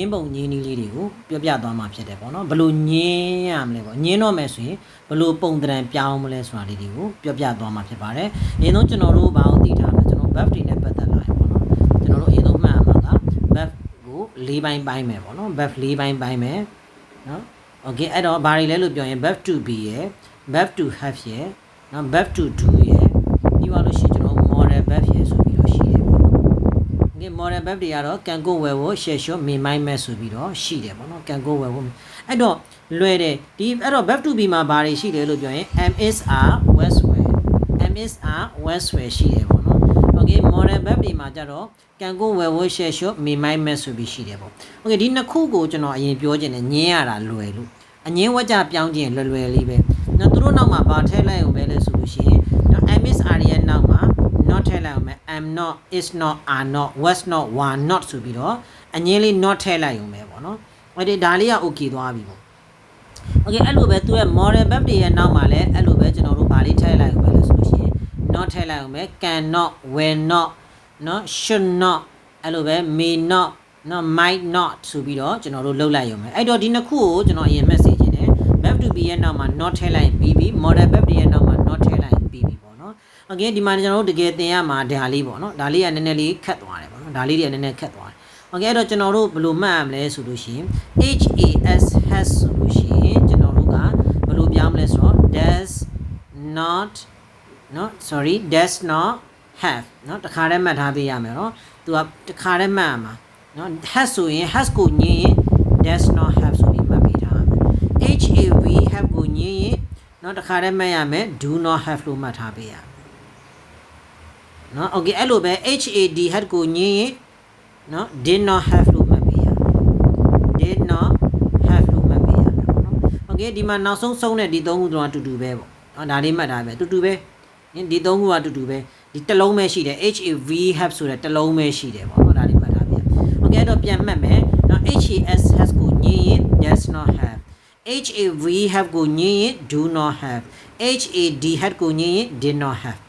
င်းပုံညင်းနည်းလေးတွေကိုပြောပြသွားမှာဖြစ်တယ်ပေါ့နော်ဘလို့ညင်းရမလဲပေါ့ညင်းတော့မယ်ဆိုရင်ဘလို့ပုံတံပြောင်းမလဲဆိုတာလေးတွေကိုပြောပြသွားမှာဖြစ်ပါတယ်အရင်ဆုံးကျွန်တော်တို့ဘာလို့သိထားမလဲကျွန်တော် buff တွေနဲ့ပတ်သက်လာရင်ပေါ့နော်ကျွန်တော်တို့အရင်ဆုံးမှတ်ရမှာက buff ကို၄ပိုင်းပိုင်းမယ်ပေါ့နော် buff ၄ပိုင်းပိုင်းမယ်နော် okay အဲ့တော့ဘာတွေလဲလို့ပြောရင် buff to b ရယ် buff to have ရယ်နော် buff to do ရယ်ပြီးသွားလို့ရှိရင်ကျွန်တော် model buff ရယ်ဆိုပြီးတော့ရှိတယ်ပေါ့နော် okay model buff တွေကတော့ can go well ကို share short main mind match ဆိုပြီးတော့ရှိတယ်ပေါ့နော် can go well ကိုအဲ့တော့လွယ်တယ်ဒီအဲ့တော့ buff to b မှာဘာတွေရှိတယ်လို့ပြောရင် msr westware msr westware ရှိတယ်ပေါ့နော် okay model buff တွေမှာကြတော့ can go well ကို share short main mind match ဆိုပြီးရှိတယ်ပေါ့ okay ဒီနှစ်ခုကိုကျွန်တော်အရင်ပြောချင်တယ်ညင်းရတာလွယ်လို့အငင်းဝကြပြောင်းခြင်းလွယ်လွယ်လေးပဲနော်သူတို့နောက်မှာဘာထည့်လိုက်အောင်ပဲလဲဆိုလို့ရှိရင်နော် msr ရဲ့နောက်မှာ not ထည့်လိုက်အောင်ပဲ am not is not are not was not were not ဆိုပြီးတော့အငင်းလေး not ထည့်လိုက်အောင်ပဲပေါ့နော်အဲ့ဒီဒါလေးက okay သွားပြီပေါ့ okay အဲ့လိုပဲသူရဲ့ model verb တွေရဲ့နောက်မှာလည်းအဲ့လိုပဲကျွန်တော်တို့ဗာလေးထည့်လိုက်အောင်ပဲလို့ဆိုလို့ရှိရင် not ထည့်လိုက်အောင်ပဲ can not will not နော် should not အဲ့လိုပဲ may not နော် might not ဆိုပြီးတော့ကျွန်တော်တို့လုပ်လိုက်ရုံပဲအဲ့တော့ဒီနှစ်ခုကိုကျွန်တော်အရင် message ခြင်းတယ် verb to be ရဲ့နောက်မှာ not ထည့်လိုက်ပြီးပြီ model verb တွေရဲ့နောက်မှာ not ထည့်လိုက်ပြီးပြီ ပေါ့နော် okay ဒီမှာကျွန်တော်တို့တကယ်သင်ရမှာဒါလေးပေါ့နော်ဒါလေးကနည်းနည်းလေးခက်သွားတယ်ပေါ့နော်ဒါလေးတွေကနည်းနည်းခက်သွားတယ် okay အဲ့တော့ကျွန်တော်တို့ဘယ်လိုမှတ်ရမလဲဆိုလို့ရှိရင် has has ဆိုလို့ရှိရင်ကျွန်တော်တို့ကဘယ်လိုပြောင်းမလဲဆိုတော့ does not နော် sorry does not have နော်တခါတည်းမှတ်ထားပေးရမယ်နော်သူကတခါတည်းမှတ်ရမှာနော် has ဆိုရင် has ကိုညင်းရင် does not have ဆိုပြီးမှတ်ပေးထားရမယ် have have ကိုညင်းရင်နော်တခါတည်းမှတ်ရမယ် do not have လို့မှတ်ထားပေးရမယ် နော် okay အဲ့လိုပဲ had had ကိုညင်းရင်နော် did not have လို့မှတ်ပေးရမယ် did not have လို့မှတ်ပေးရမယ်ပေါ့နော် okay ဒီမှာနောက်ဆုံးဆုံးတဲ့ဒီသုံးခုတော့အတူတူပဲပေါ့နော်ဒါလေးမှတ်ထားပဲအတူတူပဲဒီသုံးခုကအတူတူပဲဒီတစ်လုံးပဲရှိတယ် have have ဆိုတဲ့တစ်လုံးပဲရှိတယ်ပေါ့နော်ဒါလေးမှတ်ထားပြန် okay အဲ့တော့ပြန်မှတ်မယ်နော် has has ကိုညင်းရင် does not have have have ကိုညင်းရင် do not have had had ကိုညင်းရင် did not have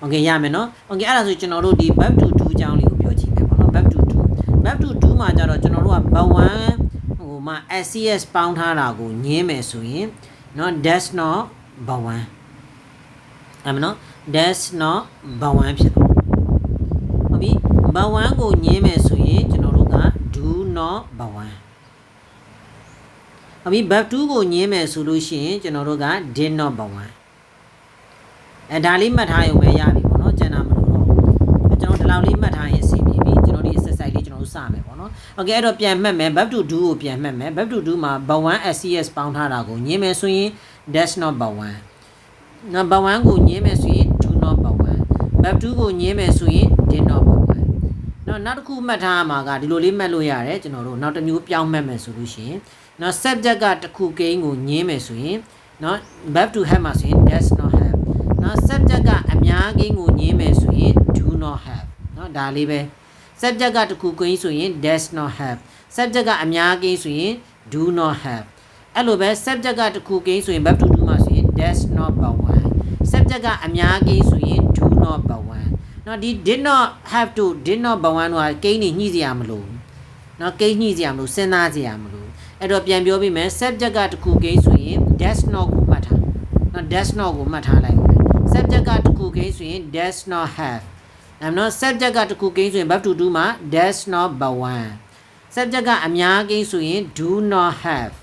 โอเคရမယ်เนาะโอเคအဲ့ဒါဆိုကျွန်တော်တို့ဒီ verb to do အကြောင်းလေးကိုပြောကြည့်မယ်ပေါ့နော် verb to do verb to do မှာကြတော့ကျွန်တော်တို့က verb 1ဟိုမှာ SCS ပေါင်းထားတာကိုညင်းမယ်ဆိုရင်เนาะ does not verb 1အဲ့မနော် does not verb 1ဖြစ်သွားဟုတ်ပြီ verb 1ကိုညင်းမယ်ဆိုရင်ကျွန်တော်တို့က do not verb 1ဟုတ်ပြီ verb 2ကိုညင်းမယ်ဆိုလို့ရှိရင်ကျွန်တော်တို့က did not verb 1 အဲဒါလေးမှတ်ထားရုံပဲရပြီပေါ့နော်ကျန်တာမလို့တော့ကျွန်တော်ဒီလောက်လေးမှတ်ထားရင်အဆင်ပြေပြီကျွန်တော်ဒီ exercise လေးကျွန်တော်စမယ်ပေါ့နော် okay အဲ့တော့ပြန်မှတ်မယ် verb to do ကိုပြန်မှတ်မယ် verb to do မှာ verb 1 scs ပေါင်းထားတာကိုညင်းမယ်ဆိုရင် dash not verb 1 number 1ကိုညင်းမယ်ဆိုရင် do not verb 1 verb 2ကိုညင်းမယ်ဆိုရင် did not verb 1နော်နောက်တစ်ခုမှတ်ထားမှာကဒီလိုလေးမှတ်လို့ရတယ်ကျွန်တော်တို့နောက်တစ်မျိုးပြောင်းမှတ်မယ်ဆိုလို့ရှိရင်နော် subject ကတစ်ခုကိန်းကိုညင်းမယ်ဆိုရင်နော် verb to have မှာဆိုရင် dash not နော် subject ကအများကိန်းကိုညင်းမယ်ဆိုရင် do not have နော်ဒါလေးပဲ subject ကတစ်ခုကိန်းဆိုရင် does not have subject ကအများကိန်းဆိုရင် do not have အဲ့လိုပဲ subject ကတစ်ခုကိန်းဆိုရင် verb to do မှာဆိုရင် does not but one subject ကအများကိန်းဆိုရင် do not but one နော်ဒီ did not have to did not but one ကကိန်းနေညှိစရာမလိုဘူးနော်ကိန်းညှိစရာမလိုစဉ်းစားစရာမလိုအဲ့တော့ပြန်ပြောပြမယ် subject ကတစ်ခုကိန်းဆိုရင် does not ကိုမှတ်ထားနော် does not ကိုမှတ်ထားလိုက်အောင် subject ကတစ်ခုကိန်းဆိုရင် does not have အဲ့နော် subject ကတစ်ခုကိန်းဆိုရင် verb to do မှာ does not but one subject ကအများကိန်းဆိုရင် do not have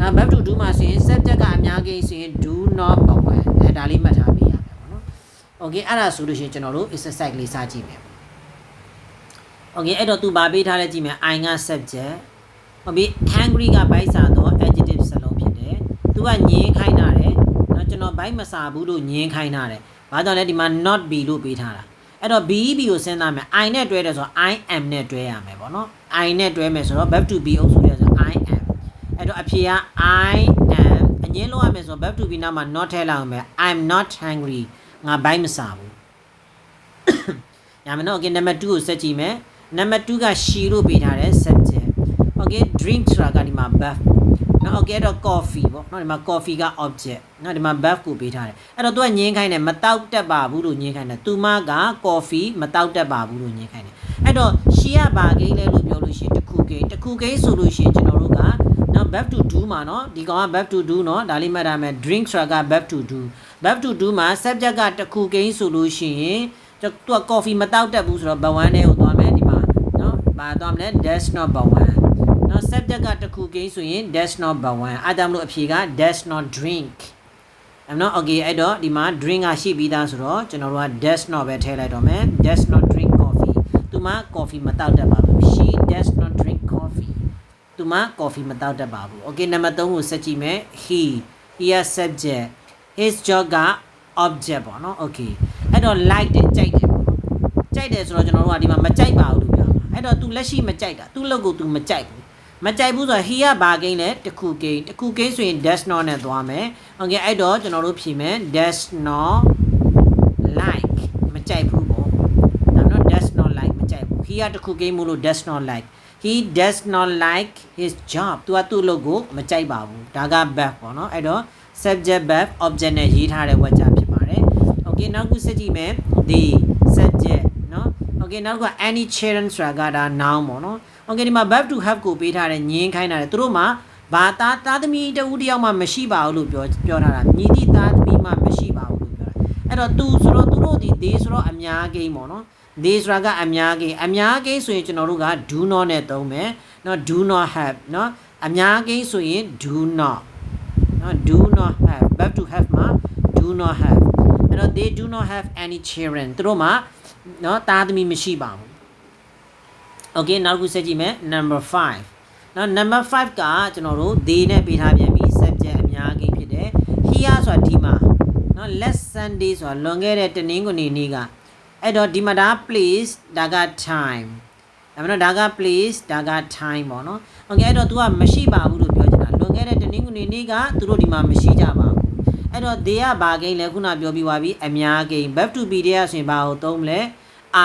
နော် verb to do မှာဆိုရင် subject ကအများကိန်းဆိုရင် do not but one အဲဒါလေးမှတ်ထားပေးရမယ်ပေါ့နော် okay အဲ့ဒါဆိုလို့ရှိရင်ကျွန်တော်တို့ exercise လေးစကြည့်မယ် okay အဲ့တော့သူဗာပေးထားလဲကြည့်မယ် I က subject ဟုတ်ပြီ hungry ကဘိုက်စာတော့ adjective စလုံးဖြစ်တယ်သူကညင်းခိုင်းတာ တယ်နော်ကျွန်တော်ဘိုက်မစာဘူးလို့ညင်းခိုင်းတာတယ်ဘာကြောင့်လဲဒီမှာ not be လို့ပေးထားတာအဲ့တော့ BEB ကိုစဉ်းစားမယ် I နဲ့တွဲတယ်ဆိုတော့ I am နဲ့တွဲရမယ်ပေါ့နော် I နဲ့တွဲမယ်ဆိုတော့ verb to be အုပ်စုရဆို I am အဲ့တော့အဖြေက I am အငင်းလို့ရမယ်ဆိုတော့ verb to be နောက်မှာ not ထည့်လိုက်အောင်မယ် I'm not hungry ငါဘိုက်မစာဘူးညမနော် okay နံပါတ်2ကိုစက်ကြည့်မယ်နံပါတ်2က she လို့ပေးထားတယ် subject okay drink ဆိုတာကဒီမှာ verb နော် okay တော့ coffee ပေါ့နော်ဒီမှာ coffee က object နော်ဒီမှာ verb ကိုပေးထားတယ်အဲ့တော့ तू ကညင်းခိုင်းတယ်မတောက်တတ်ပါဘူးလို့ညင်းခိုင်းတယ်သူမက coffee မတောက်တတ်ပါဘူးလို့ညင်းခိုင်းတယ်အဲ့တော့ she ကဘာကိန်းလဲလို့ပြောလို့ရှိရင်တစ်ခုကိန်းတစ်ခုကိန်းဆိုလို့ရှိရင်ကျွန်တော်တို့ကနော် verb to do မှာနော်ဒီကောင်က verb to do နော်ဒါလေးမှတ်ထားမယ် drink ဆိုတာက verb to do verb to do မှာ subject ကတစ်ခုကိန်းဆိုလို့ရှိရင်သူက coffee မတောက်တတ်ဘူးဆိုတော့ verb 1နဲ့ကိုသွားမယ်ဒီမှာနော်ဘာသွားမလဲ that's not verb 1နော် subject ကတစ်ခုကိန်းဆိုရင် that's not verb 1အားကြောင့်မလို့အဖြေက that's not drink အဲ့နော် okay အဲ့တော့ဒီမှာ drink ကရှိပြီးသားဆိုတော့ကျွန်တော်တို့က does not ပဲထည့်လိုက်တော့မယ် does not drink coffee သူမ coffee မတောက်တတ်ပါဘူး she does not drink coffee သူမ coffee မတောက်တတ်ပါဘူး okay နံပါတ်3ကိုဆက်ကြည့်မယ် he he is subject his job က object ပေါ့နော် okay အဲ့တော့ like တယ်ကြိုက်တယ်ပေါ့နော်ကြိုက်တယ်ဆိုတော့ကျွန်တော်တို့ကဒီမှာမကြိုက်ပါဘူးလို့ပြောမှာအဲ့တော့ तू လက်ရှိမကြိုက်တာ तू လောက်ကို तू မကြိုက်ဘူး မကြိုက်ဘူးဆိုတော့ he ကဘာကိန်းလဲတခုကိန်းတခုကိန်းဆိုရင် does not နဲ့သွားမယ် okay အဲ့တော့ကျွန်တော်တို့ဖြေမယ် does not like မကြိုက်ဘူးပေါ့ဒါတော့ does not like မကြိုက်ဘူး he ကတခုကိန်းမို့လို့ does not like he does not like his job သူကသူ့အလုပ်ကိုမကြိုက်ပါဘူးဒါက verb ပေါ့နော်အဲ့တော့ subject verb object နဲ့ရေးထားတဲ့ဝါကျဖြစ်ပါတယ် okay နောက်ခုစစ်ကြည့်မယ် the subject နော် okay နောက်က any children ဆိုတာကဒါ noun ပေါ့နော် okay ဒီမှာ verb to have ကိုပေးထားတဲ့ညင်းခိုင်းထားတယ်သူတို့မှာဘာသားသားသမီးတဦးတယောက်မှမရှိပါဘူးလို့ပြောပြောထားတာမြည်သည့်သားသမီးမှမရှိပါဘူးလို့ပြောတာအဲ့တော့ तू ဆိုတော့သူတို့ဒီ they ဆိုတော့အများကိန်းပေါ့နော် they ဆိုတာကအများကိန်းအများကိန်းဆိုရင်ကျွန်တော်တို့က do not နဲ့သုံးမယ်နော် do not have နော်အများကိန်းဆိုရင် do not နော် do not have verb to have မှာ do not have အဲ့တော့ they do not have any children သူတို့မှာနော်သားသမီးမရှိပါဘူး okay နောက်တစ်ခုဆက်ကြည့်မယ် number 5နော် number 5ကကျွန်တော်တို့ they နဲ့ပေးထားပြန်ပြီ subject အများကြီးဖြစ်တယ် here ဆိုတာဒီမှာနော် last sunday ဆိုတာလွန်ခဲ့တဲ့တနင်္ဂနွေနေ့ကအဲ့တော့ဒီမှာဒါ place ဒါက time အဲ့မနော်ဒါက place ဒါက time ပေါ့နော် okay အဲ့တော့ तू ကမရှိပါဘူးလို့ပြောချင်တာလွန်ခဲ့တဲ့တနင်္ဂနွေနေ့ကသူတို့ဒီမှာမရှိကြပါဘူးအဲ့တော့ they ကဘာကိန်းလဲခုနပြောပြီးသွားပြီအများကိန်း verb to be တဲ့ဆိုရင်ဘာကိုသုံးမလဲ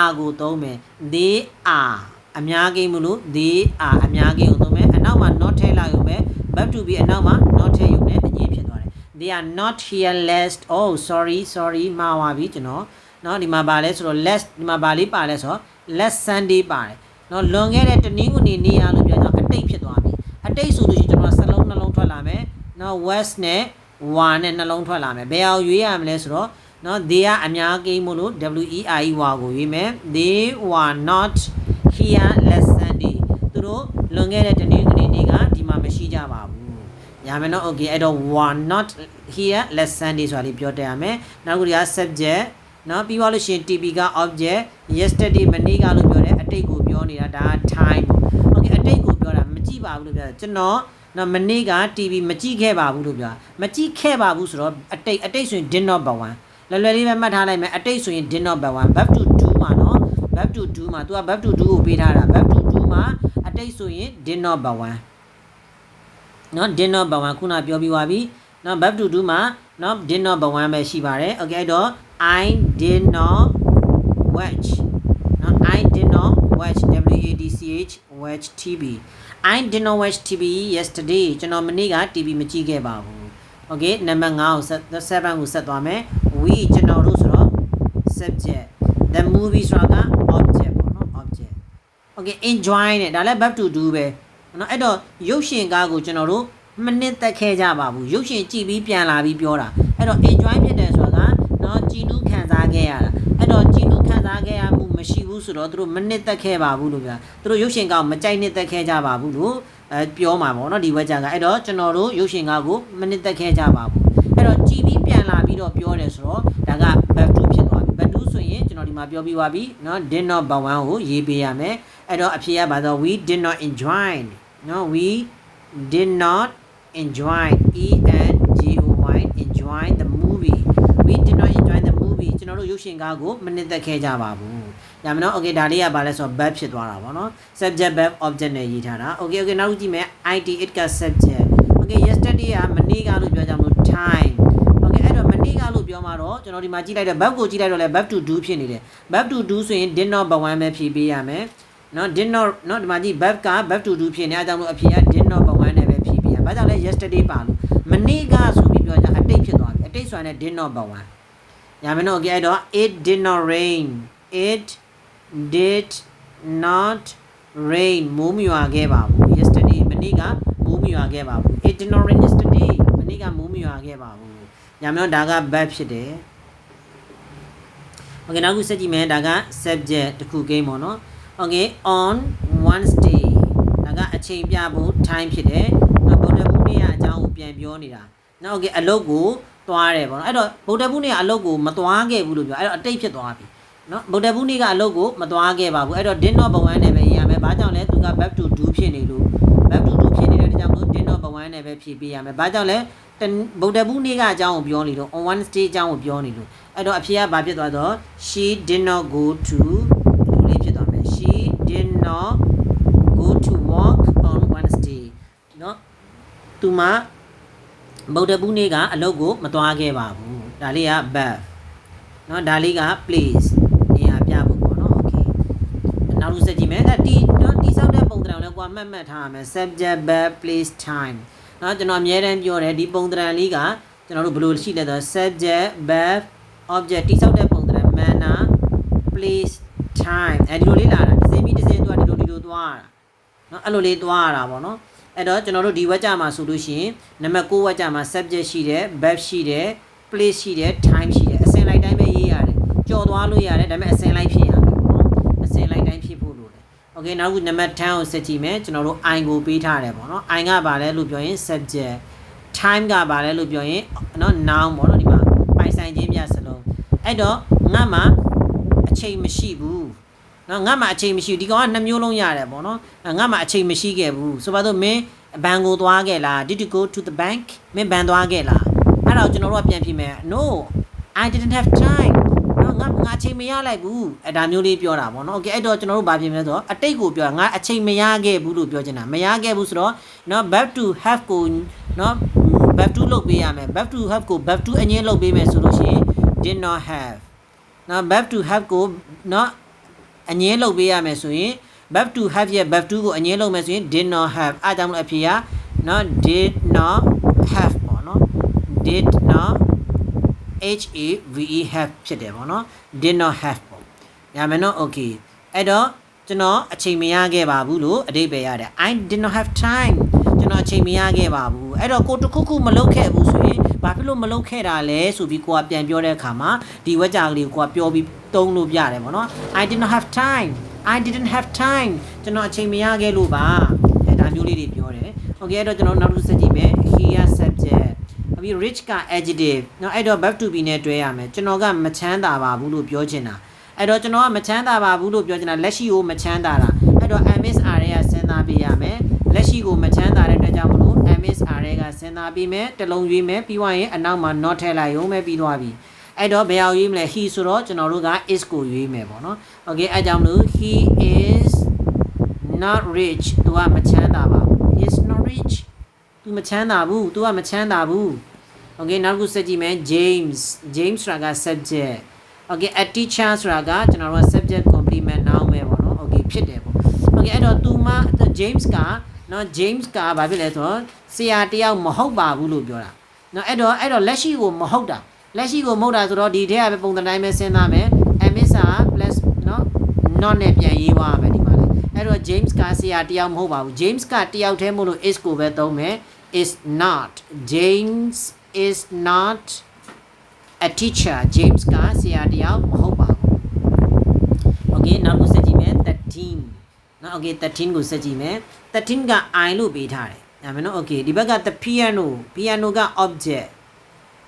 are ကိုသုံးမယ် they are အများကိန်းမလို့ they are အများကိန်းကိုသုံးမယ်အနောက်မှာ not ထည့်လိုက်ရုံပဲ verb to be အနောက်မှာ not ထည့်ရုံနဲ့အငြင်းဖြစ်သွားတယ် they are not here last oh sorry sorry မှားပါပြီကျွန်တော်เนาะဒီမှာပါလဲဆိုတော့ last ဒီမှာပါလေးပါလဲဆိုတော့ last sunday ပါတယ်เนาะလွန်ခဲ့တဲ့တနင်္ဂနွေနေ့ရလို့ပြောကြအတိတ်ဖြစ်သွားပြီအတိတ်ဆိုလို့ရှိရင်ကျွန်တော်စလုံးနှလုံးထွက်လာမယ်เนาะ west နဲ့ wa နဲ့နှလုံးထွက်လာမယ်ဘယ်အောင်ရွေးရမလဲဆိုတော့เนาะ they ကအများကိန်းမို့လို့ w e i e wa ကိုရွေးမယ် they were not here last sunday သူတို့လွန်ခဲ့တဲ့တနင်္ဂနွေနေ့ကဒီမှာမရှိကြပါဘူးညာမယ်နော် okay အဲ့တော့ were not here last sunday ဆိုတာလေးပြောတတ်ရမယ်နောက်ခုဒီက subject နော်ပြီးသွားလို့ရှိရင် TP က object yesterday မနေ့ကလို့ပြောတယ်အတိတ်ကိုပြောနေတာဒါက time ပေါ့ okay အတိတ်ကိုပြောတာမကြည့်ပါဘူးလို့ပြောတာကျွန်တော်နော်မနေ့က TV မကြည့်ခဲ့ပါဘူးလို့ပြောတာမကြည့်ခဲ့ပါဘူးဆိုတော့အတိတ်အတိတ်ဆိုရင် did not ပါ1လွယ်လွယ်လေးပဲမှတ်ထားလိုက်မယ်အတိတ်ဆိုရင် did not ပါ1 verb to do မှာနော် verb to do မှာ तू က verb to do ကိုပေးထားတာ verb to do မှာအတိတ်ဆိုရင် did not ပါ1နော် did not ပါ1ခုနပြောပြီးသွားပြီနော် verb to do မှာနော် did not ပါ1ပဲရှိပါတယ် okay အဲ့တော့ I did not watch နော် I did not watch W A D C H watch TV I did not watch TV yesterday ကျွန်တော်မနေ့က TV မကြည့်ခဲ့ပါဘူး okay နံပါတ်5ကိုဆက်7ကိုဆက်သွားမယ် we ကျွန်တော်တို့ဆိုတော့ subject the movie ဆိုတာက object ပေါ့နော် object okay enjoy နဲ့ဒါလည်း verb to do ပဲနော်အဲ့တော့ရုပ်ရှင်ကားကိုကျွန်တော်တို့မနစ်သက်ခဲ့ကြပါဘူးရုပ်ရှင်ကြည့်ပြီးပြန်လာပြီးပြောတာအဲ့တော့ enjoy ဖြစ်တယ်ဆိုတာကနော်ကြည်နူးခံစားခဲ့ရတာအဲ့တော့ကြည်နူးခံစားခဲ့ရမှုမရှိဘူးဆိုတော့သူတို့မနစ်သက်ခဲ့ပါဘူးလို့ပြောသူတို့ရုပ်ရှင်ကားကိုမကြိုက်နစ်သက်ခဲ့ကြပါဘူးလို့အဲပြောမှာပေါ့နော်ဒီဝက်ကြကအဲ့တော့ကျွန်တော်တို့ရုပ်ရှင်ကားကိုမနစ်သက်ခဲ့ကြပါဘူးအဲ့တော့ကြည်ပြီးပြန်လာပြီးတော့ပြောတယ်ဆိုတော့ဒါက verb ဒီမှာပြောပြီးသွားပြီနော် did not ဘဝန်းကိုရေးပေးရမယ်အဲ့တော့အဖြေရပါတော့ we did not enjoy နော် we did not enjoy e n g o y enjoy the movie we did not enjoy the movie ကျွန်တော်တို့ရုပ်ရှင်ကားကိုမနစ်သက်ခဲ့ကြပါဘူး။ညာမနော် okay ဒါလေးကဘာလဲဆိုတော့ verb ဖြစ်သွားတာပေါ့နော် subject verb object နဲ့ရေးထားတာ okay okay နောက်ကြည့်မယ် it it က subject okay yesterday ကမနေ့ကလို့ပြောကြမလို့ time okay အဲ့တော့မနေ့ကလို့ ပြောမှာတော့ကျွန်တော်ဒီမှာကြည့်လိုက်တော့ verb ကိုကြည့်လိုက်တော့လဲ verb to do ဖြစ်နေတယ် verb to do ဆိုရင် did not ဘဝမ်းပဲဖြည့်ပေးရမယ်နော် did not နော်ဒီမှာကြည့် verb က verb to do ဖြစ်နေအဲကြောင့်လို့အဖြေက did not ဘဝမ်းနဲ့ပဲဖြည့်ပေးရဘာကြောင့်လဲ yesterday ပါလို့မနေ့ကဆိုပြီးပြောကြအတိတ်ဖြစ်သွားပြီအတိတ်ဆိုတာနဲ့ did not ဘဝမ်းညာမနော် okay အဲ့တော့ it did not rain it did not rain မိုးမရွာခဲ့ပါဘူး yesterday မနေ့ကမိုးမရွာခဲ့ပါဘူး it did not rain yesterday မနေ့ကမိုးမရွာခဲ့ပါဘူး ညာမလို့ဒါက bad ဖြစ်တယ် Okay နောက်ခုဆက်ကြည့်မယ်ဒါက subject တစ်ခု game ပေါ့နော် Okay on Wednesday ဒါကအချိန်ပြဖို့ time ဖြစ်တယ်နော်ဗုဒ္ဓဘုနေ့ကအကြောင်းကိုပြန်ပြောနေတာနော် Okay အလုပ်ကိုသွားတယ်ပေါ့နော်အဲ့တော့ဗုဒ္ဓဘုနေ့ကအလုပ်ကိုမသွားခဲ့ဘူးလို့ပြောအဲ့တော့အတိတ်ဖြစ်သွားပြီနော်ဗုဒ္ဓဘုနေ့ကအလုပ်ကိုမသွားခဲ့ပါဘူးအဲ့တော့ did not ဘဝန်းနဲ့ပဲရေးရမယ်ဘာကြောင့်လဲသူက verb to do ဖြစ်နေလို့ verb to do ဖြစ်နေတဲ့အတွက်ကြောင့်မ လို့ did not ဘဝန်းနဲ့ပဲဖြည့်ပေးရမယ်ဘာကြောင့်လဲတနဗုဒ္ဓဘုနေ့ကအကြောင်းကိုပြောနေလို့ on Wednesday အကြောင်းကိုပြောနေလို့အဲ့တော့အဖြေကဘာဖြစ်သွားတော့ she did not go to ဒီလိုလေးဖြစ်သွားမယ် she did not go to work on Wednesday เนาะသူမဗုဒ္ဓဘုနေ့ကအလုပ်ကိုမသွားခဲ့ပါဘူးဒါလေးက verb เนาะဒါလေးက place ကိုလည်းကိုယ်မှတ်မှတ်ထားရမယ် subject verb place time เนาะကျွန်တော်အများတန်းပြောတယ်ဒီပုံသဏ္ဍာန်လေးကကျွန်တော်တို့ဘယ်လိုရှိလဲဆိုတော့ subject verb object တိဆောက်တဲ့ပုံသဏ္ဍာန် manner place time အဲဒီလိုလေးလာတာတစ်စင်းပြီးတစ်စင်းသူကဒီလိုဒီလိုသွားတာเนาะအဲ့လိုလေးသွားရတာပေါ့เนาะအဲ့တော့ကျွန်တော်တို့ဒီဝက်ကြမှာဆိုလို့ရှိရင်နံပါတ်6ဝက်ကြမှာ subject ရှိတယ် verb ရှိတယ် place ရှိတယ် time ရှိတယ်အစဉ်လိုက်တိုင်းပဲရေးရတယ်ကြော်သွားလို့ရတယ်ဒါပေမဲ့အစဉ်လိုက်ဖြစ်ရမယ်ပေါ့နော်အစဉ်လိုက်တိုင်းဖြစ်ဖို့လိုတယ် okay နောက်ခုနံပါတ်10ကိုဆက်ကြည့်မယ်ကျွန်တော်တို့ i ကိုပေးထားတယ်ပေါ့နော် i ကဘာလဲလို့ပြောရင် subject time ကဘာလဲလို့ပြောရင်နော် noun ပေါ့နော်ဒီမှာပိုင်ဆိုင်ခြင်းပြစလုံးအဲ့တော့ငါမှအချိန်မရှိဘူးနော်ငါမှအချိန်မရှိဘူးဒီကောင်ကနှစ်မျိုးလုံးရတယ်ပေါ့နော်အဲ့ငါမှအချိန်မရှိခဲ့ဘူးဆိုပါတော့မင်းဘဏ်ကိုသွားခဲ့လား did you go to the bank မင်းဘဏ်သွားခဲ့လားအဲ့တော့ကျွန်တော်တို့ကပြန်ပြမယ် no I didn't have time နော်ငါငါအချိန်မရလိုက်ဘူးအဲ့ဒါမျိုးလေးပြောတာပေါ့နော်โอเคအဲ့တော့ကျွန်တော်တို့ဗာပြင်မလဲဆိုတော့အတိတ်ကိုပြောတာငါအချိန်မရခဲ့ဘူးလို့ပြောချင်တာမရခဲ့ဘူးဆိုတော့နော် verb to have ကိုနော် verb to လုပ်ပေးရမယ် verb to have ကို verb to အငင်းလုပ်ပေးမယ်ဆိုလို့ရှိရင် did not have နော် verb to have ကိုနော်အငင်းလုပ်ပေးရမယ်ဆိုရင် verb to have ရဲ့ verb to ကိုအငင်းလုပ်မယ်ဆိုရင် did not have အားကြောင့်မလို့အဖြေကနော် did not have ပေါ့နော် did not H A V E have ဖြစ်တယ်ပေါ့နော် did not have ပေါ့ညမယ်နော် okay အဲ့တော့ကျွန်တော်အချိန်မရခဲ့ပါဘူးလို့အဓိပ္ပာယ်ရတယ် I did not have time ကျွန်တော်အချိန်မရခဲ့ပါဘူးအဲ့တော့ကိုတခုခုမလုပ်ခဲ့ဘူးဆိုရင်ဘာဖြစ်လို့မလုပ်ခဲ့တာလဲဆိုပြီးကိုကပြန်ပြောတဲ့အခါမှာဒီဝက်ကြကလေးကိုကပြောပြီးတုံးလို့ပြတယ်ပေါ့နော် I did not have time I didn't have time ကျွန်တော်အချိန်မရခဲ့လို့ပါအဲဒါမျိုးလေးတွေပြောတယ် okay အဲ့တော့ကျွန်တော်နောက်တစ်ခုစကြည့်မယ် here subject အ ပြီး rich က adjective เนาะအဲ့တော့ verb to be နဲ့တွဲရမယ်ကျွန်တော်ကမချမ်းသာပါဘူးလို့ပြောချင်တာအဲ့တော့ကျွန်တော်ကမချမ်းသာပါဘူးလို့ပြောချင်တာလက်ရှိကိုမချမ်းသာတာအဲ့တော့ MSR ရဲ့စဉ်းစားပေးရမယ်လက်ရှိကိုမချမ်းသာတဲ့အတွက်ကြောင့်မလို့ MSR ရဲ့ကစဉ်းစားပေးမယ်တစ်လုံးရွေးမယ်ပြီးသွားရင်အနောက်မှာ not ထည့်လိုက်ရုံပဲပြီးသွားပြီအဲ့တော့ဘယ်အောင်ရွေးမလဲ he ဆိုတော့ကျွန်တော်တို့က is ကိုရွေးမယ်ပေါ့နော် okay အဲ့ကြောင့်မလို့ he is not rich သူကမချမ်းသာပါဘူး he is not rich သူမချမ်းသာဘူးသူကမချမ်းသာဘူး okay နောက်တစ်ခုစက်ကြည့်မယ် James James ဆိုတာက subject okay a teacher ဆိုတာကကျွန်တော်တို့က subject complement noun ပဲပေါ့နော် okay ဖြစ်တယ်ပေါ့ okay အဲ့တော့သူမ James ကနော် James ကဘာဖြစ်လဲဆိုတော့ဆရာတယောက်မဟုတ်ပါဘူးလို့ပြောတာနော်အဲ့တော့အဲ့တော့လက်ရှိကိုမဟုတ်တာလက်ရှိကိုမဟုတ်တာဆိုတော့ဒီထဲကပဲပုံတိုင်းပဲစဉ်းစားမယ် MSR plus နော် not နဲ့ပြန်ရေးသွားရမယ်ဒီမှာလေအဲ့တော့ James ကဆရာတယောက်မဟုတ်ပါဘူး James ကတယောက်တည်းမို့လို့ is ကိုပဲသုံးမယ် is not James is not a teacher James ကဆရာတယောက်မဟုတ်ပါဘူး Okay နောက်ကိုဆက်ကြည့်မယ်13နော် Okay 13ကိုဆက်ကြည့်မယ်13က I လို့ပေးထားတယ်။ဒါမယ်နော် Okay ဒီဘက်က the piano piano က object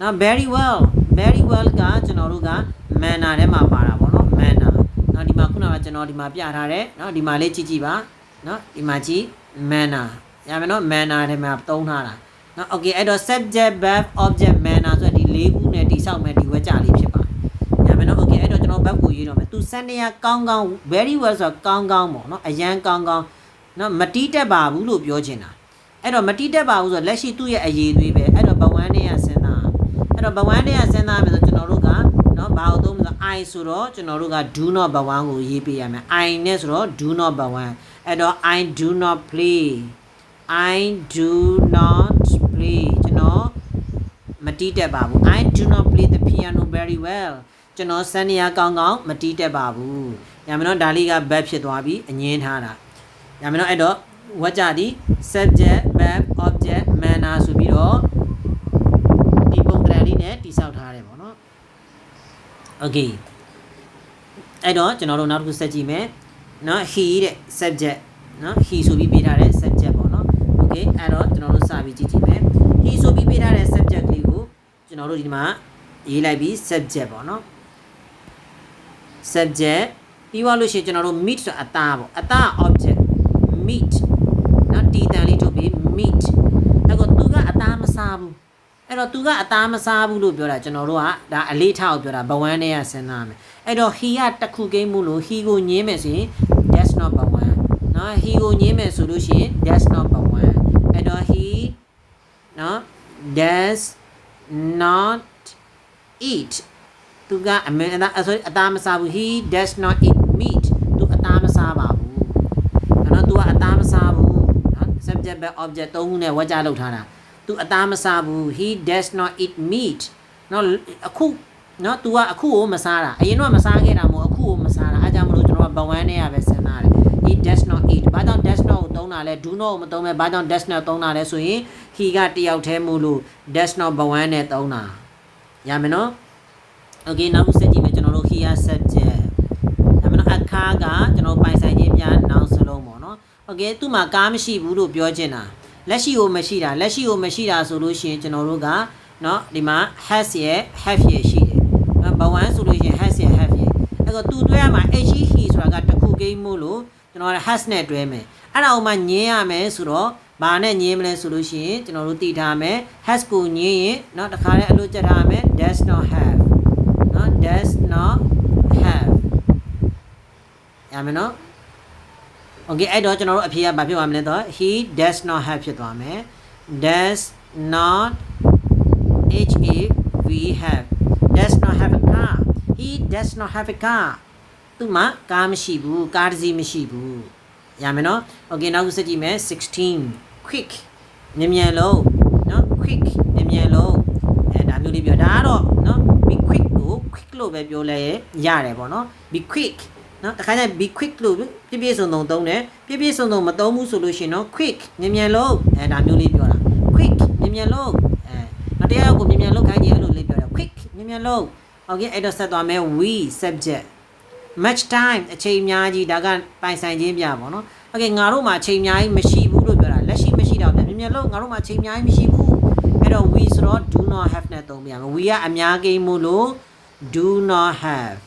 နော် very well very well ကကျွန်တော်တို့က manner ထဲမှာပါတာပေါ့နော် manner နော်ဒီမှာခုနကကျွန်တော်ဒီမှာပြထားတယ်နော်ဒီမှာလေးကြည့်ကြည့်ပါနော်ဒီမှာကြည့် manner ရမယ်နော် manner ထဲမှာသုံးထားတာ နော် Okay အဲ့တော့ subject verb object manner ဆိုတဲ့ဒီလေးခုနဲ့တိဆောက်မဲ့ဒီဝက်ကြလေးဖြစ်ပါတယ်ရမယ်နော် Okay အဲ့တော့ကျွန်တော် verb ကိုရေးတော့မယ်သူစနေရကောင်းကောင်း very well ဆိုတော့ကောင်းကောင်းပေါ့နော်အရန်ကောင်းကောင်းနော်မတီးတက်ပါဘူးလို့ပြောချင်တာအဲ့တော့မတီးတက်ပါဘူးဆိုတော့လက်ရှိသူ့ရဲ့အရေးသွေးပဲအဲ့တော့ဘဝန်းနဲ့ရစဉ်းစားအဲ့တော့ဘဝန်းနဲ့ရစဉ်းစားမယ်ဆိုကျွန်တော်တို့ကနော်ဘာလို့သုံးမလဲ I ဆိုတော့ကျွန်တော်တို့က do not ဘဝန်းကိုရေးပေးရမယ် I နဲ့ဆိုတော့ do not ဘဝန်းအဲ့တော့ I do not play I do not play ကျွန်တော်မတီးတက်ပါဘူး I do not play the piano very well ကျွန်တော်စနေရကောင်းကောင်းမတီးတက်ပါဘူးရမယ်နော်ဒါလေးက verb ဖြစ်သွားပြီအငင်းထားတာရမယ်နော်အဲ့တော့ဝကြသည် subject verb object manner ဆိုပြီးတော့ဒီပုံသဏ္ဍာန်လေးနဲ့တိဆောက်ထားတယ်ပေါ့နော် okay အဲ့တော့ကျွန်တော်တို့နောက်တစ်ခုဆက်ကြည့်မယ်နော် he တဲ့ subject နော် he ဆိုပြီးပေးထားတဲ့ subject ပေါ့နော် okay အဲ့တော့ကျွန်တော်တို့စပြီးကြည့်ကြည့်မယ် he ဆိုပြီးပေးထားတဲ့ subject လေးကိုကျွန်တော်တို့ဒီမှာရေးလိုက်ပြီး subject ပေါ့နော် subject ပြီးသွားလို့ရှိရင်ကျွန်တော်တို့ meet ဆိုတာအသားပေါ့အသား object meet နော်တီတန်လေးထုတ်ပြီး meet အဲ့တော့သူကအသားမစားဘူးအဲ့တော့သူကအသားမစားဘူးလို့ပြောတာကျွန်တော်တို့ကဒါအလေးထားကိုပြောတာဘဝန်းထဲကစဉ်းစားမယ်အဲ့တော့ he ကတစ်ခုကိန်းမှုလို့ he ကိုညင်းမယ်ဆိုရင် that's not ဘဝန်းနော် he ကိုညင်းမယ်ဆိုလို့ရှိရင် that's not ဘဝန်း အဲ့တော့ he နော် does not eat သူကအမေအသားဆိုအသားမစားဘူး he does not eat meat သူအသားမစားပါဘူးနော်သူကအသားမစားဘူးနော် subject verb object သုံးခုနဲ့ဝါကြလောက်ထားတာသူအသားမစားဘူး he does not eat meat နော်အခုနော် तू ကအခုကိုမစားတာအရင်တော့မစားခဲ့တာမဟုတ်အခုကိုမစားတာအားကြောင့်မလို့ကျွန်တော်ကဘဝန်းနဲ့ရပဲစဉ်းစားတယ် he does not eat ဘာကြောင့် does not ကိုသုံးတာလဲ do not ကိုမသုံးပဲဘာကြောင့် does not သုံးတာလဲဆိုရင် he ကတယောက်တည်းမို့လို့ does not ဘဝန်းနဲ့သုံးတာရမယ်နော် okay နောက်တစ်ဆက်ကြည့်မယ်ကျွန်တော်တို့ here subject ဒါမှမဟုတ်အခါကကျွန်တော်ပိုင်ဆိုင်ခြင်းများနောက်စလုံးပေါ့နော် okay သူ့မှာကားမရှိဘူးလို့ပြောချင်တာလက်ရှိကိုမရှိတာလက်ရှိကိုမရှိတာဆိုလို့ရှိရင်ကျွန်တော်တို့ကเนาะဒီမှာ has ရဲ့ have ရဲ့ရှိတယ်နော်ဘဝန်းဆိုလို့ရှိရင် has ရဲ့ have ရဲ့အဲ့တော့သူတွဲရမှာ he he ဆိုတာကတစ်ခုကိန်းမို့လို့ ကျွန်တော်က has နဲ့တွဲမယ်အဲ့ဒါဥမာညင်းရမယ်ဆိုတော့ဘာနဲ့ညင်းမလဲဆိုလို့ရှိရင်ကျွန်တော်တို့တည်ထားမယ် has ကိုညင်းရင်เนาะတခါတည်းအလို့ကြက်ထားမယ် does not have နော် does not have ရမယ်နော် Okay အဲ့တော့ကျွန်တော်တို့အဖြေကဘာဖြစ်သွားမလဲတော့ he does not have ဖြစ်သွားမယ် does not h a v have does not have a car he does not have a car သူမှာကားမရှိဘူးကားတစ်စီးမရှိဘူးရမယ်နော် Okay နောက်တစ်စကြည့်မယ်16 quick မြန်မြန်လုံးနော် quick မြန်မြန်လုံးအဲဒါမျိုးလေးပြောဒါကတော့နော် be quick ကို quick လို့ပဲပြောလဲရတယ်ပေါ့နော် be quick နော်တခါကျရင် be quick လို့ပြည့်ပြည့်စုံစုံသုံးတယ်ပြည့်ပြည့်စုံစုံမသုံးဘူးဆိုလို့ရှိရင်တော့ quick မြန်မြန်လုံးအဲဒါမျိုးလေးပြောတာ quick မြန်မြန်လုံးအဲနောက်တရားကိုမြန်မြန်လုံးခိုင်းကြည့်အဲ့လိုလေးပြောတာ quick မြန်မြန်လုံး okay အဲ့တော့ဆက်သွားမယ် we subject match time အချိန်အများကြီးဒါကပိုင်ဆိုင်ခြင်းပြပါတော့။ Okay ငါတို့မှာအချိန်အများကြီးမရှိဘူးလို့ပြောတာလက်ရှိမရှိတော့ပြန်မြန်လို့ငါတို့မှာအချိန်အများကြီးမရှိဘူး။အဲ့တော့ we ဆိုတော့ do not have နဲ့သုံးပြရမယ်။ we ကအများကြီးမို့လို့ do not have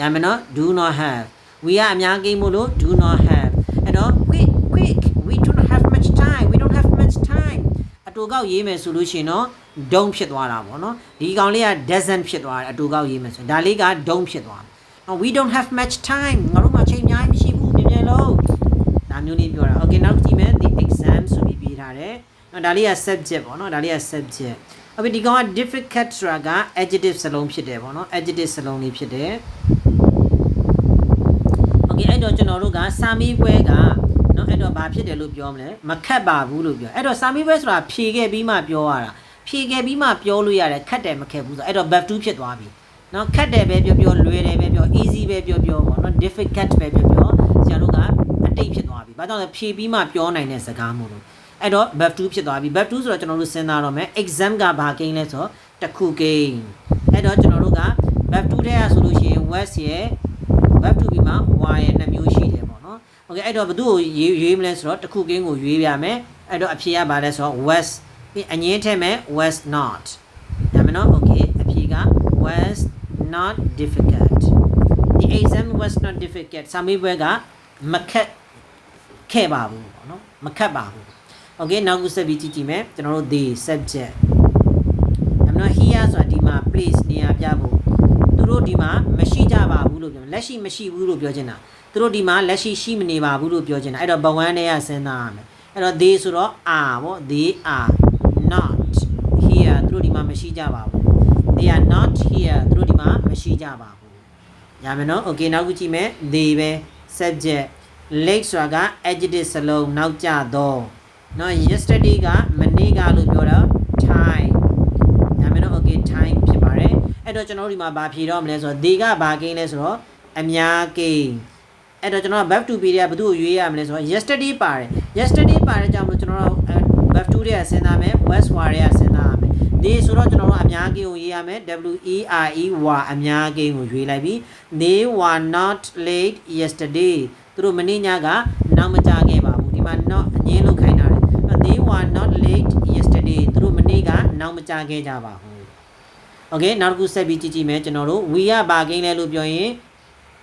ရမယ်နော် do not have we ကအများကြီးမို့လို့ do not have အဲ့တော့ quick quick we don't have much time we don't have much time အ တူကောက်ရေးမယ်ဆိုလို့ရှိရင်တော့ don't ဖြစ်သွားတာပေါ့နော်ဒီကောင်လေးက doesn't ဖြစ်သွားတယ်အတူကောက်ရေးမယ်ဆိုဒါလေးက don't ဖြစ်သွားတယ် we don't have much time ငါတို့မှာချိန်အများကြီးမရှိဘူးမြန်မြန်လို့ဒါမျိုးလေးပြောတာ okay နောက်ကြည့်မယ် the exam ဆိုပြီးပေးထားတယ်နော်ဒါလေးက subject ပေါ့နော်ဒါလေးက subject အခုဒီကောင်က difficult ဆိုတာက adjective စလုံးဖြစ်တယ်ပေါ့နော် adjective စလုံးလေးဖြစ်တယ် okay အဲ့တော့ကျွန်တော်တို့ကစာမေးပွဲက နော်အဲ့တော့ဘာဖြစ်တယ်လို့ပြောမလဲမခက်ပါဘူးလို့ပြောအဲ့တော့စာမေးပွဲဆိုတာဖြေခဲ့ပြီးမှပြောရတာဖြေခဲ့ပြီးမှပြောလို့ရတယ်ခက်တယ်မခက်ဘူးဆိုအဲ့တော့ bab 2ဖြစ်သွားပြီနော်ခက်တယ်ပဲပြောပြောလွယ်တယ်ပဲပြော easy ပဲပြောပြောပေါ့နော် difficult ပဲပြောပြောဆရာတို့ကအတိတ်ဖြစ်သွားပြီဘာကြောင့်လဲဖြေပြီးမှပြောနိုင်တဲ့စကားမို့လို့အဲ့တော့ bab 2ဖြစ်သွားပြီ bab 2ဆိုတော့ကျွန်တော်တို့စဉ်းစားတော့မယ် exam ကဘာကိန်းလဲဆိုတော့တစ်ခု gain အဲ့တော့ကျွန်တော်တို့က web 2ထဲอ่ะဆိုလို့ရှိရင် west ရဲ့ web 2ပြီးမှာ y ရဲ့နှစ်မျိုးရှိတယ် ပေါ့နော်။ Okay အဲ့တော့ဘယ်သူ့ကိုရွေးရွေးမလဲဆိုတော့တစ်ခုကင်းကိုရွေးပြမယ်။အဲ့တော့အဖြေကဘာလဲဆိုတော့ was ပြီးအငင်းထဲမဲ့ was not ။ဒါမှမဟုတ် okay အဖြေက was not difficult. The exam was not difficult. စာမေးပွဲကမခက်ခဲ့ပါဘူးပေါ့နော်။မခက်ပါဘူး။ Okay နောက်ခုဆက်ပြီးကြည့်ကြည့်မယ်။ကျွန်တော်တို့ the subject ဒါမှမဟုတ် here ဆိုတာဒီမှာ place နေရာပြဖို့သူတို့ဒီမှာမရှိကြပါဘူးလို့ပြောလက်ရှိမရှိဘူးလို့ပြောချင်တာ သူတို့ဒီမှာလက်ရှိရှိမနေပါဘူးလို့ပြောချင်တာအဲ့တော့ဘဝန်းထဲကစဉ်းစားရမယ်အဲ့တော့ they ဆိုတော့ are ပေါ့ they are not here သူတို့ဒီမှာမရှိကြပါဘူး they are not here သူတို့ဒီမှာမရှိကြပါဘူးရမယ်နော် okay နောက်ခုကြည့်မယ် they ပဲ subject late ဆိုတာက adjective စလုံးနောက်ကျတော့နော် yesterday ကမနေ့ကလို့ပြောတော့ time ရမယ်နော် okay time ဖြစ်ပါတယ်အဲ့တော့ကျွန်တော်တို့ဒီမှာဘာဖြေတော့မလဲဆိုတော့ they ကဘာကိန်းလဲဆိုတော့အများကိန်း အဲ့တော့ကျွန်တော်က verb to be တွေကဘယ်သူ့ကိုရွေးရမလဲဆိုတော့ yesterday ပါတယ် yesterday ပါတဲ့ကြောင့်မလို့ကျွန်တော်တို့ verb to တွေကစဉ်းစားမယ် was were တွေကစဉ်းစားရမယ်နေဆိုတော့ကျွန်တော်တို့အများကြီးကိုရေးရမယ် w e r e were အများကြီးကိုရွေးလိုက်ပြီး they were not late yesterday သူတို့မနေ့ညကနောက်မကြခဲ့ပါဘူးဒီမှာ not အငင်းလောက်ခိုင်းတာလေ they were not late yesterday သူတို့မနေ့ကနောက်မကြခဲ့ကြပါဘူး okay နောက်တစ်ခုဆက်ပြီးကြည့်ကြည့်မယ်ကျွန်တော်တို့ we are bargain လဲလို့ပြောရင်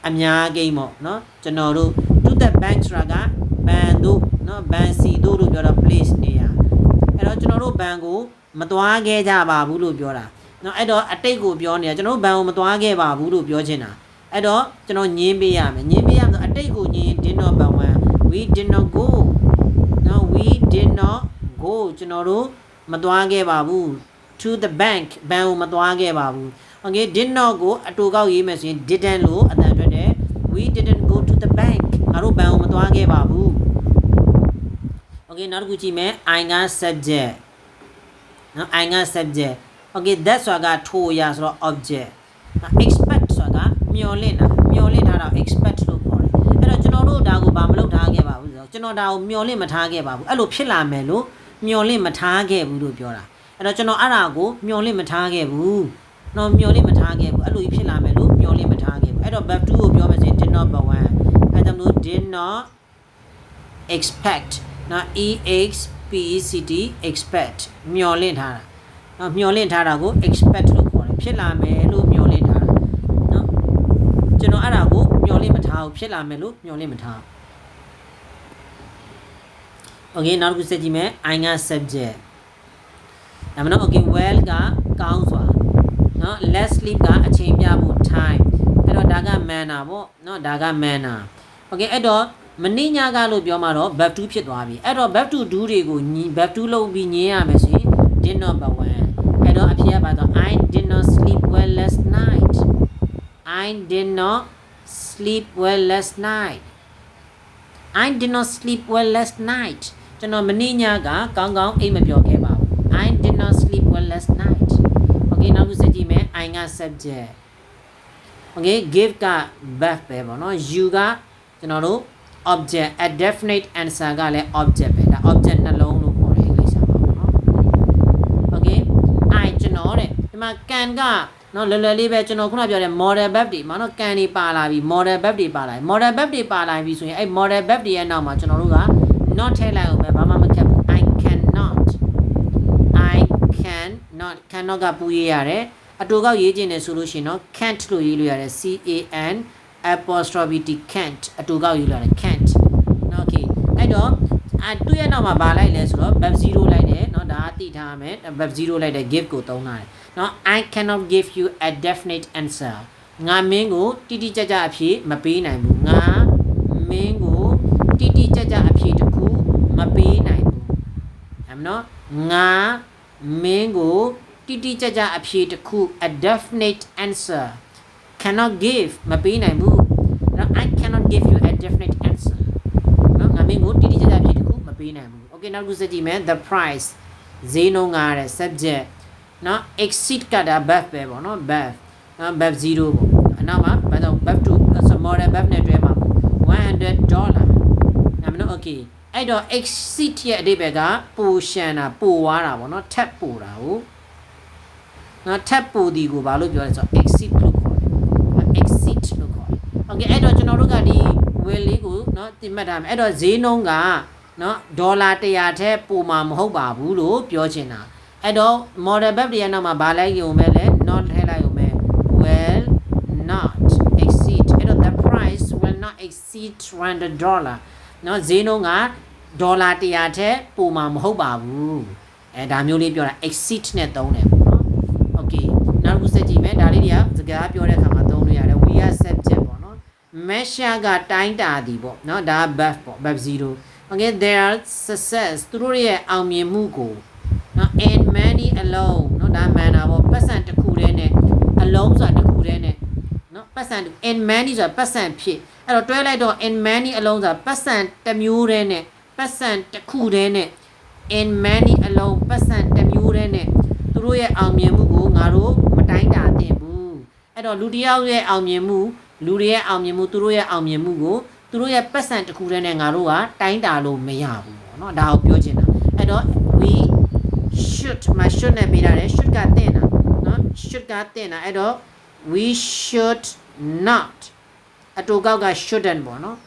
အများကြီးပေါ့နော်ကျွန်တော်တို့ to the bank ဆိုတာကဘန်တို့နော်ဘန်စီတို့လို့ပြောတော့ place နေရာအဲ့တော့ကျွန်တော်တို့ဘန်ကိုမသွားခဲ့ကြပါဘူးလို့ပြောတာနော်အဲ့တော့အတိတ်ကိုပြောနေတာကျွန်တော်တို့ဘန်ကိုမသွားခဲ့ပါဘူးလို့ပြောချင်တာအဲ့တော့ကျွန်တော်ညင်းပေးရမယ်ညင်းပေးရမယ်အတိတ်ကိုညင်း did not ban one we did not go နော် we did not go ကျွန်တော်တို့မသွားခဲ့ပါဘူး to the bank ဘန်ကိုမသွားခဲ့ပါဘူး okay did not ကိုအတူကောက်ရေးမယ်ဆိုရင် didn't လို့အတန်ထွက်တယ် we didn't go to the bank ငါတို့ဘဏ်ကိုမသွားခဲ့ပါဘူး okay နောက်တစ်ခုကြည့်မယ် I က subject နော် I က subject okay that ဆိုတာကထိုအရာဆိုတော့ object နော် expect ဆိုတာကမျှော်လင့်တာမျှော်လင့်ထားတာ expect လို့ခေါ်တယ်အဲ့တော့ကျွန်တော်တို့ဒါကိုဘာမလုပ်ထားခဲ့ပါဘူးဆိုတော့ကျွန်တော်ဒါကိုမျှော်လင့်မထားခဲ့ပါဘူးအဲ့လိုဖြစ်လာမယ်လို့မျှော်လင့်မထားခဲ့ဘူးလို့ပြောတာအဲ့တော့ကျွန်တော်အဲ့ဒါကိုမျှော်လင့်မထားခဲ့ဘူး နော်မျှော်လင့်မထားခဲ့ဘူးအဲ့လိုကြီးဖြစ်လာမယ်လို့မျှော်လင့်မထားခဲ့ဘူးအဲ့တော့ verb 2ကိုပြောမယ်ဆိုရင် did not ဘဝအဲ့ဒါကြောင့်လို့ did not expect နော် e x p e c t expect မျှော်လင့်ထားတာနော်မျှော်လင့်ထားတာကို expect လို့ခေါ်တယ်ဖြစ်လာမယ်လို့မျှော်လင့်ထားတာနော်ကျွန်တော်အဲ့ဒါကိုမျှော်လင့်မထားဘူးဖြစ်လာမယ်လို့မျှော်လင့်မထားဘူး Okay နောက်တစ်ခုဆက်ကြည့်မယ် I က subject ဒါမှမဟုတ် okay well ကကောင်းစွာ နော် less sleep ကအချိန်ပြဖို့ time အဲ့တော့ဒါက manner ပေါ့နော်ဒါက manner okay အဲ့တော့မနေ့ညကလို့ပြောမှာတော့ verb 2ဖြစ်သွားပြီအဲ့တော့ verb 2 do တွေကိုညီ verb 2လုပ်ပြီးညင်းရမယ်ဆိုရင် did not but when အဲ့တော့အဖြေကဘာတော့ i did not sleep well last night i did not sleep well last night i did not sleep well last night ကျွန်တော်မနေ့ညကကောင်းကောင်းအိပ်မပျော်ခဲ့ပါဘူး i did not sleep well last night okay နောက်တစ်ချက်ကြည့်မယ် I က subject Okay give က verb ပဲပေါ့နော် you ကကျွန်တော်တို့ object a definite answer ကလည်း object ပဲဒါ object နှလုံးလို့ခေါ်တယ်အင်္ဂလိပ်စာမှာပေါ့နော် Okay I ကျွန်တော်တဲ့ဒီမှာ can ကနော်လွယ်လွယ်လေးပဲကျွန်တော်ခုနပြောတဲ့ model verb တွေမှာနော် can တွေပါလာပြီ model verb တွေပါလာပြီ model verb တွေပါလာပြီဆိုရင်အဲ့ model verb တွေရဲ့နောက်မှာကျွန်တော်တို့က not ထည့်လိုက်အောင်ပဲဘာမှမခက်ဘူး I cannot I can not cannot ကပူရေးရတယ် အတူကောက်ရေးခြင်းနဲ့ဆိုလို့ရှိရင်တော့ can't လို့ရေးလို့ရတယ် C A N apostrophe T can't အတူကောက်ရေးလို့ရတယ် can't နော် okay အဲ့တော့အတူရဲ့နောက်မှာဘာလိုက်လဲဆိုတော့ verb 0လိုက်တယ်เนาะဒါကသိထားမယ် verb 0လိုက်တယ် give ကိုသုံးထားတယ်เนาะ I cannot give you a definite answer ငါမင်းကိုတိတိကျကျအဖြေမပေးနိုင်ဘူးငါမင်းကိုတိတိကျကျအဖြေတစ်ခုမပေးနိုင်ဘူးအဲ့မနော်ငါမင်းကို တိတိကျကျအဖြေတစ်ခု a definite answer cannot give မပေးနိုင်ဘူးအဲ့တော့ I cannot give you a definite answer နော်ငါမင်းကိုတိတိကျကျအဖြေတစ်ခုမပေးနိုင်ဘူး okay နောက်တစ်ခုစကြည့်မယ် the price ဈေးနှုန်းကတဲ့ subject နော် exceed ကဒါ verb ပဲပေါ့နော် verb နော် verb 0ပေါ့အနောက်မှာဘာတော့ verb 2 so model verb နဲ့တွဲမှာ100 dollar နာမည်နော် okay အဲ့တော့ exceed ရဲ့အဓိပ္ပာယ်ကပိုရှန်တာပိုသွားတာပေါ့နော်ထပ်ပိုတာကို နော်ထပ်ပိုဒီကိုဘာလို့ပြောလဲဆိုတော့ exceed လို့ခေါ်တယ်နော် exceed လို့ခေါ်တယ် okay အဲ့တော့ကျွန်တော်တို့ကဒီ will လေးကိုနော်တင်မှတ်ထားမယ်အဲ့တော့ဈေးနှုန်းကနော်ဒေါ်လာ100ထက်ပိုမှာမဟုတ်ပါဘူးလို့ပြောချင်တာအဲ့တော့ model verb တွေရဲ့နောက်မှာဘာလိုက်ရုံပဲလဲ not ထည့်လိုက်ရုံပဲ will not exceed အဲ့တော့ the price will not exceed 200 dollar နော်ဈေးနှုန်းကဒေါ်လာ100ထက်ပိုမှာမဟုတ်ပါဘူးအဲဒါမျိုးလေးပြောတာ exceed နဲ့သုံးတယ်ပေါ့ နော် okay နောက်တစ်ခုစက်ကြည့်မယ်ဒါလေးတွေကစကားပြောတဲ့အခါမှာသုံးလို့ရတယ် we are subject ပေါ့နော် measure ကတိုင်းတာသည်ပေါ့နော်ဒါ verb ပေါ့ verb 0 okay their success သူတို့ရဲ့အောင်မြင်မှုကိုနော် in many alone နော်ဒါ manner ပေါ့ပတ်စံတစ်ခုတည်းနဲ့ alone ဆိုတာတစ်ခုတည်းနဲ့နော်ပတ်စံ in many ဆိုတာပတ်စံဖြစ်အဲ့တော့တွဲလိုက်တော့ in many alone ဆိုတာပတ်စံတစ်မျိုးတည်းနဲ့ပတ်စံတစ်ခုတည်းနဲ့ in many alone ပတ်စံတစ်မျိုးတည်းနဲ့သူတို့ရဲ့အောင်မြင်မှုကိုငါတို့မ တိုင်းတာသင့်ဘူးအဲ့တော့လူတစ်ယောက်ရဲ့အောင်မြင်မှုလူတွေရဲ့အောင်မြင်မှုသူတို့ရဲ့အောင်မြင်မှုကိုသူတို့ရဲ့ပတ်စံတစ်ခုတည်းနဲ့ငါတို့ကတိုင်းတာလို့မရဘူးပေါ့နော်ဒါကိုပြောချင်တာအဲ့တော့ we should မ should နဲ့ပေးရတယ် should ကတင်တာနော် should ကတင်တာအဲ့တော့ we should not အတူကောက်က shouldn't ပေါ့နော်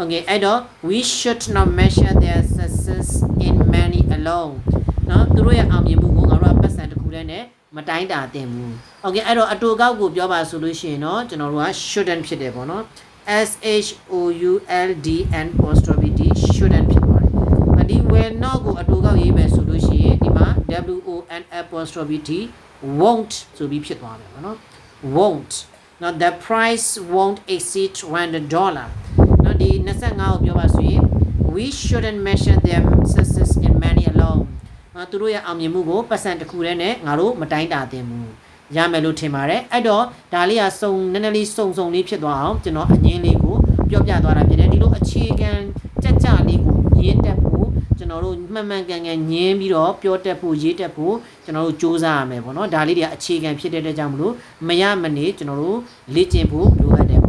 Okay အဲ့တော့ we should not measure their success in many alone နော်သူတို့ရဲ့အောင်မြင်မှုကိုငါတို့ကပတ်စံတစ်ခုတည်းနဲ့ မတိုင်းတာတင်ဘူး Okay အဲ့တော့အတူကောက်ကိုပြောပါဆိုလို့ရှိရင်တော့ကျွန်တော်တို့က shouldn't ဖြစ်တယ်ပေါ့နော် S H O U L D N apostrophe D shouldn't ဖြစ်ပါတယ်။ဒီ will not ကိုအတူကောက်ရေးမယ်ဆိုလို့ရှိရင်ဒီမှာ W O N apostrophe D won't ဆိုပြီးဖြစ်သွားမယ်ပေါ့နော်။ won't now the price won't exceed 100 dollar နော်ဒီ25ကိုပြောပါဆိုရင် we shouldn't measure their success in many alone နော်သူတို့ရဲ့အောင်မြင်မှုကိုပတ်စံတစ်ခုတည်းနဲ့ငါတို့မတိုင်းတာသင့်ဘူးရမယ်လို့ထင်ပါတယ်အဲ့တော့ဒါလေးကစုံနည်းနည်းလေးစုံစုံလေးဖြစ်သွားအောင်ကျွန်တော်အငင်းလေးကိုပြောပြသွားတာဖြစ်တယ်ဒီလိုအခြေခံကြက်ကြလေးကိုရင်းတက်ဖို့ကျွန်တော်တို့မှန်မှန်ကန်ကန်ညင်းပြီးတော့ပြောတက်ဖို့ရေးတက်ဖို့ကျွန်တော်တို့စူးစမ်းရမယ်ပေါ့နော်ဒါလေးတွေကအခြေခံဖြစ်တဲ့အတွက်ကြောင့်မလို့မရမနေကျွန်တော်တို့လေ့ကျင့်ဖို့လိုအပ်တယ်